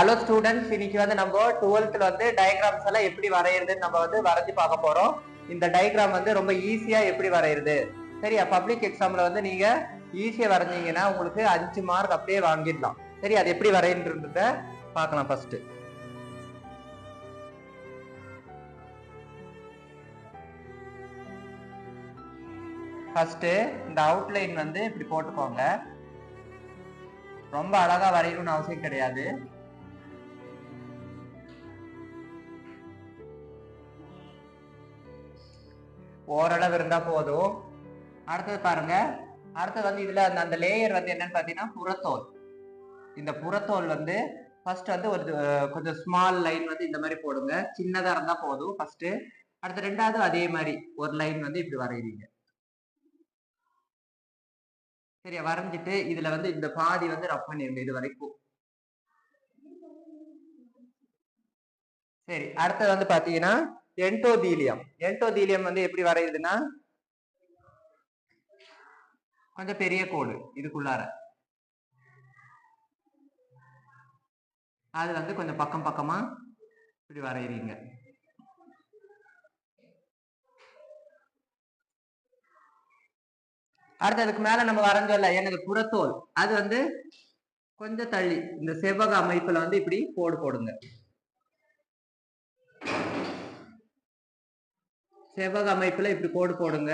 Hello students இன்னைக்கு வந்து நம்ம டுவெல்த்ல வந்து டயக்ராம்ஸ் எல்லாம் எப்படி வரையிறதுன்னு நம்ம வந்து வரைஞ்சு பார்க்க போறோம். இந்த டயக்ராம் வந்து ரொம்ப ஈஸியா எப்படி வரையிறது? சரியா பப்ளிக் எக்ஸாம்ல வந்து நீங்க ஈஸியா வரைஞ்சீங்கன்னா உங்களுக்கு அஞ்சு மார்க் அப்படியே வாங்கிடலாம். சரி அது எப்படி வரையன்றத பார்க்கலாம் ஃபர்ஸ்ட் ஃபர்ஸ்ட் இந்த அவுட்லைன் வந்து இப்படி போட்டுக்கோங்க. ரொம்ப அழகா வரையணும்னு அவசியம் கிடையாது. ஓரளவு இருந்தா போதும். அடுத்தது பாருங்க. அடுத்தது வந்து இதுல அந்த அந்த லேயர் வந்து என்னன்னு பாத்தீங்கன்னா புறத்தோல். இந்த புறத்தோல் வந்து ஃபர்ஸ்ட் வந்து ஒரு கொஞ்சம் ஸ்மால் லைன் வந்து இந்த மாதிரி போடுங்க. சின்னதா இருந்தா போதும் ஃபர்ஸ்ட் அடுத்து ரெண்டாவது அதே மாதிரி ஒரு லைன் வந்து இப்படி வரைகிறீங்க சரியா? வரைஞ்சிட்டு இதுல வந்து இந்த பாதி வந்து ரப் பண்ணிருங்க இது வரைக்கும். சரி. அடுத்தது வந்து பாத்தீங்கன்னா என்டோதீலியம். என்டோதீலியம் வந்து எப்படி வரையுதுன்னா? கொஞ்சம் பெரிய கோடு இதுக்குள்ளார. அது வந்து கொஞ்சம் பக்கம் பக்கமா இப்படி வரைகிறீங்க அடுத்ததுக்கு மேல நம்ம வரைஞ்சோம்ல எனக்கு புறத்தோல். அது வந்து கொஞ்சம் தள்ளி. இந்த செவ்வக அமைப்புல வந்து இப்படி கோடு போடுங்க. செவ்வக அமைப்புல இப்படி கோடு போடுங்க.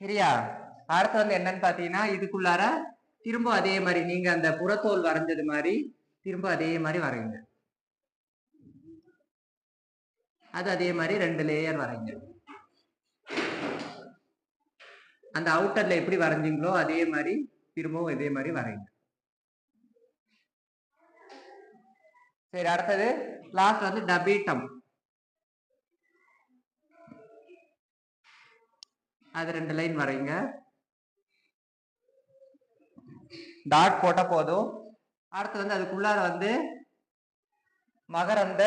சரியா? அடுத்து வந்து என்னன்னு பாத்தீங்கன்னா இதுக்குள்ளார திரும்ப அதே மாதிரி நீங்க அந்த புறத்தோல் வரைஞ்சது மாதிரி திரும்ப அதே மாதிரி வரையுங்க. அது அதே மாதிரி ரெண்டு லேயர் வரைங்க அந்த அவுட்டர்ல எப்படி வரைஞ்சிங்களோ அதே மாதிரி திரும்பவும் இதே மாதிரி வரைங்க சரி அடுத்தது லாஸ்ட் வந்து டபீட்டம் அது ரெண்டு லைன் வரைங்க. டாட் போட்டால் போதும். அடுத்து வந்து அதுக்குள்ளார வந்து மகரந்த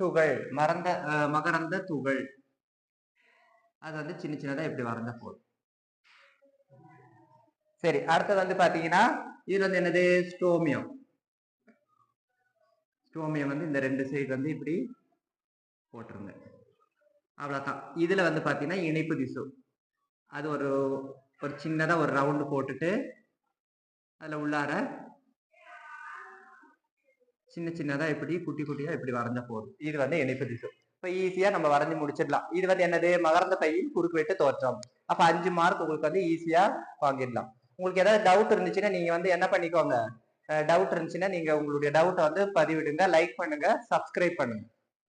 துகள். மறந்த மகரந்த துகள். அது வந்து சின்ன சின்னதா இப்படி வரைஞ்சா போதும். சரி அடுத்தது வந்து பாத்தீங்கன்னா இது வந்து என்னது? ஸ்டோமியம். ஸ்டோமியம் வந்து இந்த ரெண்டு சைடு வந்து இப்படி போட்டுருங்க அவ்வளவுதான். இதுல வந்து பாத்தீங்கன்னா இணைப்பு திசு. அது ஒரு ஒரு சின்னதா ஒரு ரவுண்டு போட்டுட்டு அதுல உள்ளார சின்ன சின்னதா இப்படி குட்டி குட்டியா இப்படி வரைஞ்சா போதும். இது வந்து இணைப்பு திசு. இப்ப ஈஸியா நம்ம வரைஞ்சி முடிச்சிடலாம். இது வந்து என்னது? மகரந்த பையில் குறுக்கு வெட்டு தோற்றம். அப்ப அஞ்சு மார்க் உங்களுக்கு வந்து ஈஸியா வாங்கிடலாம். உங்களுக்கு ஏதாவது டவுட் இருந்துச்சுன்னா நீங்க வந்து என்ன பண்ணிக்கோங்க? டவுட் இருந்துச்சுன்னா நீங்க உங்களுடைய டவுட்டை வந்து பதிவிடுங்க லைக் பண்ணுங்க சப்ஸ்கிரைப் பண்ணுங்க.